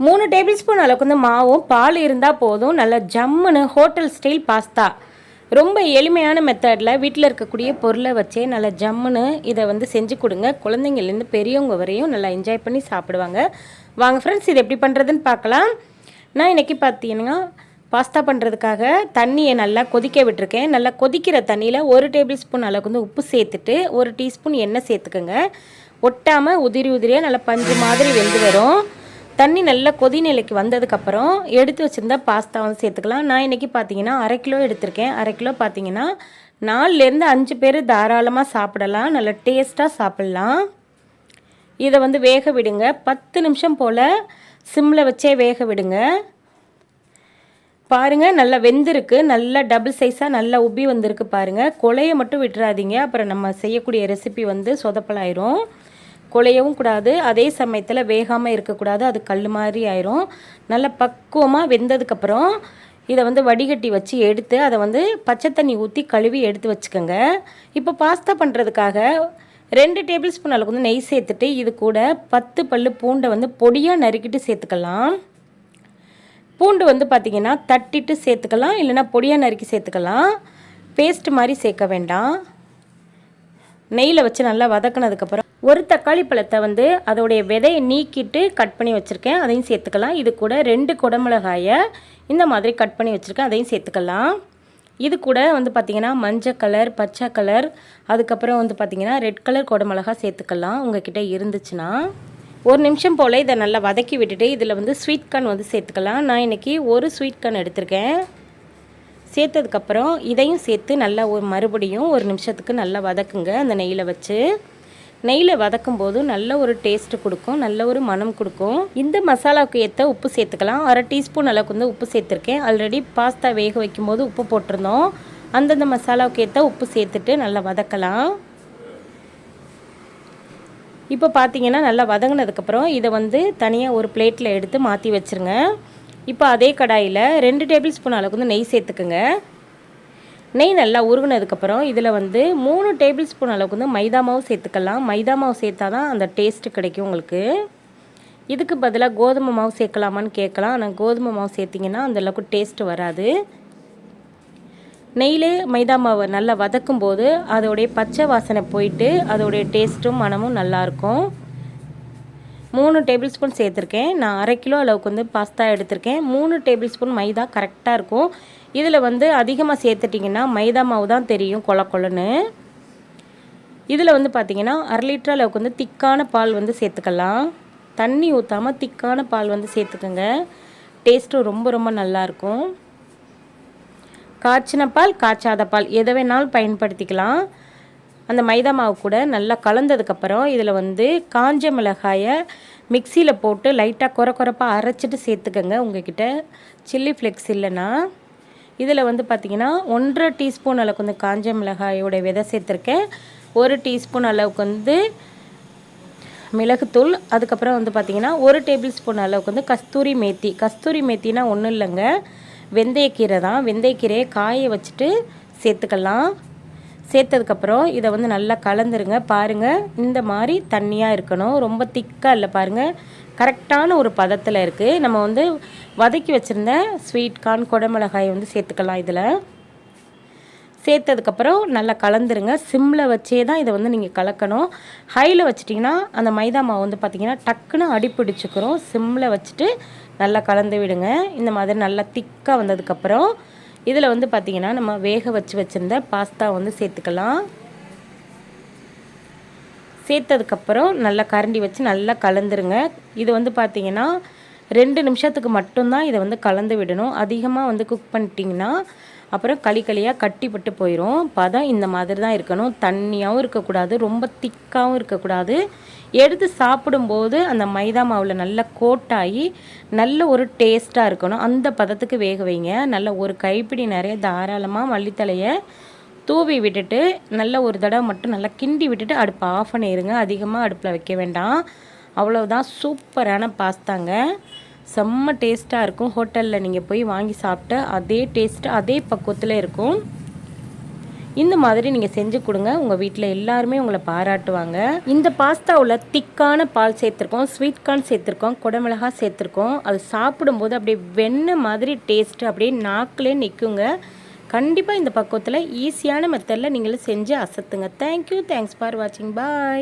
மூணு table spoon அளவுக்கு வந்து மாவும் பால் இருந்தால் போதும். நல்ல ஜம்முன்னு ஹோட்டல் ஸ்டைல் பாஸ்தா. ரொம்ப எளிமையான மெத்தடில் வீட்டில் இருக்கக்கூடிய பொருளை வச்சே நல்லா ஜம்முன்னு இதை வந்து செஞ்சு கொடுங்க. குழந்தைங்கள்லேருந்து பெரியவங்க வரையும் நல்லா என்ஜாய் பண்ணி சாப்பிடுவாங்க. வாங்க ஃப்ரெண்ட்ஸ் இது எப்படி பண்ணுறதுன்னு பார்க்கலாம். நான் இன்றைக்கி பார்த்தீங்கன்னா பாஸ்தா பண்ணுறதுக்காக தண்ணியை நல்லா கொதிக்க விட்டுருக்கேன். நல்லா கொதிக்கிற தண்ணியில் ஒரு டேபிள் ஸ்பூன் அளவுக்கு வந்து உப்பு சேர்த்துட்டு ஒரு டீஸ்பூன் எண்ணெய் சேர்த்துக்கோங்க. ஒட்டாமல் உதிரி உதிரியாக நல்லா பஞ்சு மாதிரி வெந்து வரும். தண்ணி நல்லா கொதி நிலைக்கு வந்ததுக்கப்புறம் எடுத்து வச்சுருந்தா பாஸ்தா வந்து சேர்த்துக்கலாம். நான் இன்றைக்கி பார்த்தீங்கன்னா அரை கிலோ எடுத்திருக்கேன். அரை கிலோ பார்த்தீங்கன்னா நாலுலேருந்து அஞ்சு பேர் தாராளமாக சாப்பிடலாம். நல்லா டேஸ்ட்டாக சாப்பிட்லாம். இதை வந்து வேக விடுங்க. பத்து நிமிஷம் போல் சிம்மில் வச்சே வேக விடுங்க. பாருங்கள் நல்லா வெந்திருக்கு. நல்லா டபுள் சைஸாக நல்லா உப்பி வந்திருக்கு பாருங்கள் கொலையை மட்டும் விட்டுறாதீங்க. அப்புறம் நம்ம செய்யக்கூடிய ரெசிபி வந்து சொதப்பலாயிரும். குழையவும் கூடாது அதே சமயத்தில் வேகாமல் இருக்கக்கூடாது அது கல் மாதிரி ஆயிரும். நல்லா பக்குவமாக வெந்ததுக்கப்புறம் இதை வந்து வடிகட்டி வச்சு எடுத்து அதை வந்து பச்சை தண்ணி ஊற்றி கழுவி எடுத்து வச்சுக்கோங்க. இப்போ பாஸ்தா பண்ணுறதுக்காக ரெண்டு டேபிள் ஸ்பூன் அளவுக்கு வந்து நெய் சேர்த்துட்டு இது கூட பத்து பல் பூண்டை வந்து பொடியாக நறுக்கிட்டு சேர்த்துக்கலாம். பூண்டு வந்து பார்த்திங்கன்னா தட்டிட்டு சேர்த்துக்கலாம் இல்லைனா பொடியாக நறுக்கி சேர்த்துக்கலாம். பேஸ்ட் மாதிரி சேர்க்க வேண்டாம். நெய்யில் வச்சு நல்லா வதக்கினதுக்கப்புறம் ஒரு தக்காளி பழத்தை வந்து அதோடைய விதையை நீக்கிட்டு கட் பண்ணி வச்சுருக்கேன். அதையும் சேர்த்துக்கலாம். இது கூட ரெண்டு குடமிளகாயை இந்த மாதிரி கட் பண்ணி வச்சுருக்கேன். அதையும் சேர்த்துக்கலாம். இது கூட வந்து பார்த்திங்கன்னா மஞ்சள் கலர் பச்சை கலர் அதுக்கப்புறம் வந்து பார்த்திங்கன்னா ரெட் கலர் குடமிளகா சேர்த்துக்கலாம். உங்ககிட்ட இருந்துச்சுன்னா. ஒரு நிமிஷம் போல் இதை நல்லா வதக்கி விட்டுட்டு இதில் வந்து ஸ்வீட் கார்ன் வந்து சேர்த்துக்கலாம். நான் இன்றைக்கி ஒரு ஸ்வீட் கார்ன் எடுத்திருக்கேன். சேர்த்ததுக்கப்புறம் இதையும் சேர்த்து நல்லா ஒரு மறுபடியும் ஒரு நிமிஷத்துக்கு நல்லா வதக்குங்க அந்த நெய்யில் வச்சு. நெய்யில் வதக்கும் போது நல்ல ஒரு டேஸ்ட் கொடுக்கும் நல்ல ஒரு மனம் கொடுக்கும். இந்த மசாலாவுக்கு ஏற்ற உப்பு சேர்த்துக்கலாம். அரை டீஸ்பூன் அளவுக்கு வந்து உப்பு சேர்த்துருக்கேன். ஆல்ரெடி பாஸ்தா வேக வைக்கும் போது உப்பு போட்டிருந்தோம். அந்தந்த மசாலாவுக்கு ஏற்ற உப்பு சேர்த்துட்டு நல்லா வதக்கலாம். இப்போ பார்த்தீங்கன்னா நல்லா வதங்கினதுக்கப்புறம் இதை வந்து தனியாக ஒரு பிளேட்டில் எடுத்து மாற்றி வச்சுருங்க. இப்போ அதே கடாயில் ரெண்டு டேபிள் ஸ்பூன் அளவுக்கு வந்து நெய் சேர்த்துக்குங்க. நெய் நல்லா உருகுனதுக்கப்புறம் இதில் வந்து மூணு டேபிள் ஸ்பூன் அளவுக்கு வந்து மைதா மாவு சேர்த்துக்கலாம். மைதா மாவு சேர்த்தா தான் அந்த டேஸ்ட்டு கிடைக்கும் உங்களுக்கு. இதுக்கு பதிலாக கோதுமை மாவு சேர்க்கலாமான்னு கேட்கலாம். ஆனால் கோதுமை மாவு சேர்த்திங்கன்னா அந்தளவுக்கு டேஸ்ட்டு வராது. நெய்லே மைதா மாவை நல்லா வதக்கும் போது அதோடைய பச்சை வாசனை போயிட்டு அதோடைய டேஸ்ட்டும் மனமும் நல்லாயிருக்கும். மூணு டேபிள் ஸ்பூன் சேர்த்துருக்கேன். நான் அரை கிலோ அளவுக்கு வந்து பாஸ்தா எடுத்திருக்கேன். மூணு டேபிள் ஸ்பூன் மைதா கரெக்டாக இருக்கும். இதில் வந்து அதிகமாக சேர்த்துட்டிங்கன்னா மைதா மாவு தான் தெரியும் கொல கொலன்னு. இதில் வந்து பார்த்திங்கன்னா அரை லிட்டர் அளவுக்கு வந்து திக்கான பால் வந்து சேர்த்துக்கலாம். தண்ணி ஊற்றாமல் திக்கான பால் வந்து சேர்த்துக்கோங்க. டேஸ்ட்டும் ரொம்ப ரொம்ப நல்லாயிருக்கும் காய்ச்சின பால் காய்ச்சாத பால் எதை வேணாலும் பயன்படுத்திக்கலாம். அந்த மைதா மாவு கூட நல்லா கலந்ததுக்கப்புறம் இதில் வந்து காஞ்ச மிளகாயை மிக்சியில் போட்டு லைட்டாக குறை குறைப்பாக அரைச்சிட்டு சேர்த்துக்கோங்க. உங்ககிட்ட சில்லி ஃப்ளெக்ஸ் இல்லைன்னா. இதில் வந்து பார்த்திங்கன்னா ஒன்றரை டீஸ்பூன் அளவுக்கு வந்து காஞ்ச மிளகாயோட விதை சேர்த்துருக்கேன். ஒரு டீஸ்பூன் அளவுக்கு வந்து மிளகுத்தூள் அதுக்கப்புறம் வந்து பார்த்திங்கன்னா ஒரு டேபிள் ஸ்பூன் அளவுக்கு வந்து கஸ்தூரி மேத்தி. கஸ்தூரி மேத்தினா ஒன்றும் இல்லைங்க. வெந்தயக்கீரை தான். வெந்தயக்கீரையை காய வச்சுட்டு சேர்த்துக்கலாம். சேர்த்ததுக்கப்புறம் இதை வந்து நல்லா கலந்துருங்க. பாருங்கள் இந்த மாதிரி தண்ணியாக இருக்கணும். ரொம்ப திக்காக இல்லை பாருங்கள் கரெக்டான ஒரு பதத்தில் இருக்குது நம்ம வந்து வதக்கி வச்சுருந்த ஸ்வீட் கார்ன் குடமிளகாயை வந்து சேர்த்துக்கலாம் இதில். சேர்த்ததுக்கப்புறம் நல்லா கலந்துருங்க. சிம்மில் வச்சே தான் இதை வந்து நீங்கள் கலக்கணும். ஹையில் வச்சிட்டிங்கன்னா அந்த மைதா மாவு வந்து பார்த்திங்கன்னா டக்குன்னு அடிப்பிடிச்சிக்கிறோம். சிம்மில் வச்சுட்டு நல்லா கலந்து விடுங்க. இந்த மாதிரி நல்லா திக்காக வந்ததுக்கப்புறம் இதில் வந்து பார்த்திங்கன்னா நம்ம வேக வச்சு வச்சுருந்த பாஸ்தா வந்து சேர்த்துக்கலாம். சேர்த்ததுக்கப்புறம் நல்லா கரண்டி வச்சு நல்லா கலந்துருங்க. இது வந்து பார்த்திங்கன்னா ரெண்டு நிமிஷத்துக்கு மட்டும்தான் இதை வந்து கலந்து விடணும். அதிகமாக வந்து குக் பண்ணிட்டிங்கன்னா அப்புறம் களி களியாக கட்டிப்பட்டு போயிடும் பதம் இந்த மாதிரி தான் இருக்கணும். தண்ணியாகவும் இருக்கக்கூடாது. ரொம்ப திக்காகவும் இருக்கக்கூடாது. எடுத்து சாப்பிடும்போது அந்த மைதா மாவில் நல்லா கோட்டாகி நல்ல ஒரு டேஸ்ட்டாக இருக்கணும். அந்த பதத்துக்கு வேக வைங்க. நல்ல ஒரு கைப்பிடி நிறைய தாராளமாக மல்லித்தலையை தூவி விட்டுட்டு நல்ல ஒரு தடவை மட்டும் நல்லா கிண்டி விட்டுட்டு அடுப்பை ஆஃப் பண்ணிடுங்க அதிகமாக அடுப்பில் வைக்க வேண்டாம். அவ்வளோதான் சூப்பரான பாஸ்தாங்க. செம்ம டேஸ்ட்டாக இருக்கும். ஹோட்டலில் நீங்கள் போய் வாங்கி சாப்பிட்ட அதே டேஸ்ட்டு அதே பக்குவத்தில் இருக்கும். இந்த மாதிரி நீங்கள் செஞ்சு கொடுங்க. உங்கள் வீட்டில் எல்லாருமே உங்களை பாராட்டுவாங்க. இந்த பாஸ்தாவில் திக்கான பால் சேர்த்துருக்கோம் ஸ்வீட் கார்ன் சேர்த்துருக்கோம் குடமிளகா சேர்த்துருக்கோம். அது சாப்பிடும்போது அப்படியே வெண்ணெய் மாதிரி டேஸ்ட்டு அப்படியே நாக்கிலே நிற்குங்க கண்டிப்பாக இந்த பக்குவத்தில் ஈஸியான மெத்தடில் நீங்களும் செஞ்சு அசத்துங்க. தேங்க்யூ தேங்க்ஸ் ஃபார் வாட்சிங் பாய்